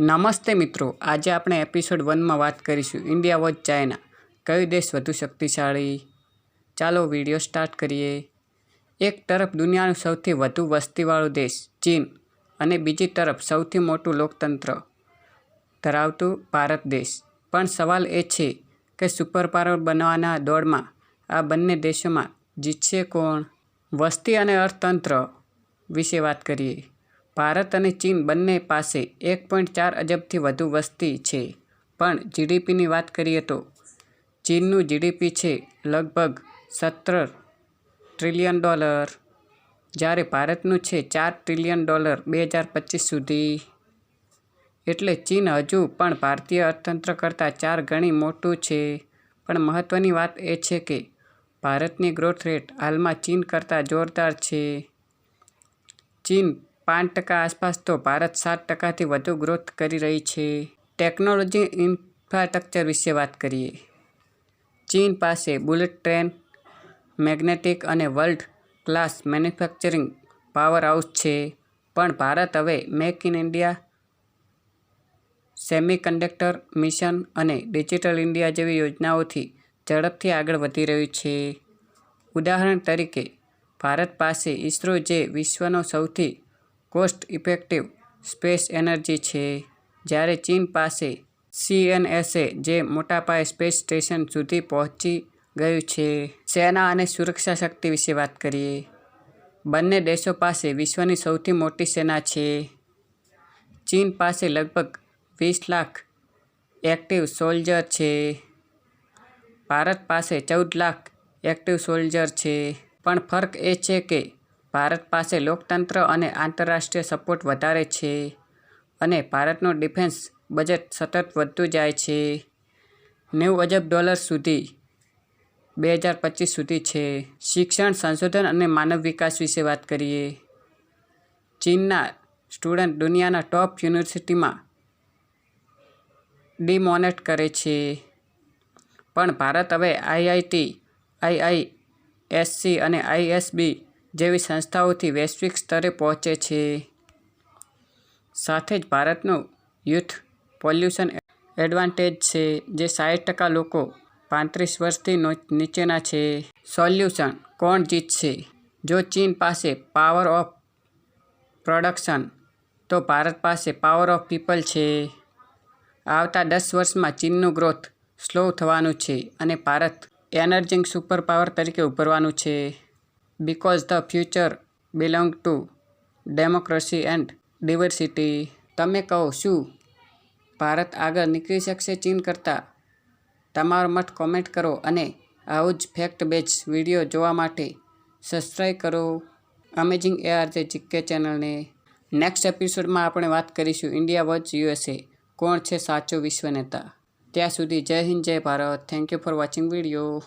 નમસ્તે મિત્રો, આજે આપણે એપિસોડ વનમાં વાત કરીશું ઇન્ડિયા વોચ ચાઇના કયો દેશ વધુ શક્તિશાળી? ચાલો વીડિયો સ્ટાર્ટ કરીએ. એક તરફ દુનિયાનું સૌથી વધુ વસ્તીવાળો દેશ, ચીન, અને બીજી તરફ સૌથી મોટું લોકતંત્ર ધરાવતું ભારત દેશ. પણ સવાલ એ છે કે સુપર પાવર બનવાના દોડમાં આ બંને દેશોમાં જીતશે કોણ? વસ્તી અને અર્થતંત્ર વિશે વાત કરીએ. ભારત અને ચીન બંને પાસે એક પોઈન્ટ ચાર અજબથી વધુ વસ્તી છે. પણ જીડીપીની વાત કરીએ તો ચીનનું જીડીપી છે લગભગ સત્તર ટ્રિલિયન ડોલર જ્યારે ભારતનું છે ચાર ટ્રિલિયન ડોલર બે હજાર પચીસ સુધી. એટલે ચીન હજુ પણ ભારતીય અર્થતંત્ર કરતાં ચાર ગણી મોટું છે. પણ મહત્ત્વની વાત એ છે કે ભારતની ગ્રોથ રેટ હાલમાં ચીન કરતાં જોરદાર છે. ચીન પાંચ ટકા આસપાસ તો ભારત સાત ટકાથી વધુ ગ્રોથ કરી રહી છે. ટેકનોલોજી ઇન્ફ્રાસ્ટ્રક્ચર વિશે વાત કરીએ. ચીન પાસે બુલેટ ટ્રેન મેગ્નેટિક અને world class manufacturing power house છે. પણ ભારત હવે make in India semiconductor mission અને ડિજિટલ ઇન્ડિયા જેવી યોજનાઓથી ઝડપથી આગળ વધી રહ્યું છે. ઉદાહરણ તરીકે, ભારત પાસે ઇસરો જે વિશ્વનો સૌથી કોસ્ટ ઇફેક્ટિવ સ્પેસ એનર્જી છે. જ્યારે ચીન પાસે સીએનએસએ જે મોટા પાયે સ્પેસ સ્ટેશન સુધી પહોંચી ગયું છે. સેના અને સુરક્ષા શક્તિ વિશે વાત કરીએ. બંને દેશો પાસે વિશ્વની સૌથી મોટી સેના છે. ચીન પાસે લગભગ વીસ લાખ એક્ટિવ સોલ્જર છે. ભારત પાસે ચૌદ લાખ એક્ટિવ સોલ્જર છે. પણ ફરક એ છે કે ભારત પાસે લોકતંત્ર અને આંતરરાષ્ટ્રીય સપોર્ટ વધારે છે અને ભારતનું ડિફેન્સ બજેટ સતત વધતું જાય છે. નેવું અજબ ડોલર સુધી, બે હજાર પચીસ સુધી છે. શિક્ષણ, સંશોધન અને માનવ વિકાસ વિશે વાત કરીએ. ચીનના સ્ટુડન્ટ દુનિયાના ટોપ યુનિવર્સિટીમાં ડિમોનેટ કરે છે. પણ ભારત હવે આઈઆઈટી, આઈઆઈએસસી અને આઈએસબી જેવી સંસ્થાઓથી વૈશ્વિક સ્તરે પહોંચે છે. સાથે જ ભારતનું યુથ પોલ્યુશન એડવાન્ટેજ છે, જે સાઠ ટકા લોકો પાંત્રીસ વર્ષથી નીચેના છે. સોલ્યુશન કોણ જીતશે? જો ચીન પાસે પાવર ઓફ પ્રોડક્શન, તો ભારત પાસે પાવર ઓફ પીપલ છે. આવતા દસ વર્ષમાં ચીનનું ગ્રોથ સ્લો થવાનું છે અને ભારત એનર્જિંગ સુપર પાવર તરીકે ઉભરવાનું છે. Because the future belong to democracy and diversity તમે કહો, શું ભારત આગળ નીકળી શકશે ચીન કરતાં? તમારો મત કોમેન્ટ કરો અને આવું જ ફેક્ટ બેચ વીડિયો જોવા માટે સબસ્ક્રાઈબ કરો. Amazing A R J GK ચેનલને નેક્સ્ટ એપિસોડમાં આપણે વાત કરીશું ઇન્ડિયા વોચ યુએસએ કોણ છે સાચો વિશ્વ નેતા? ત્યાં સુધી જય હિન્દ, જય Bharat. Thank you for watching video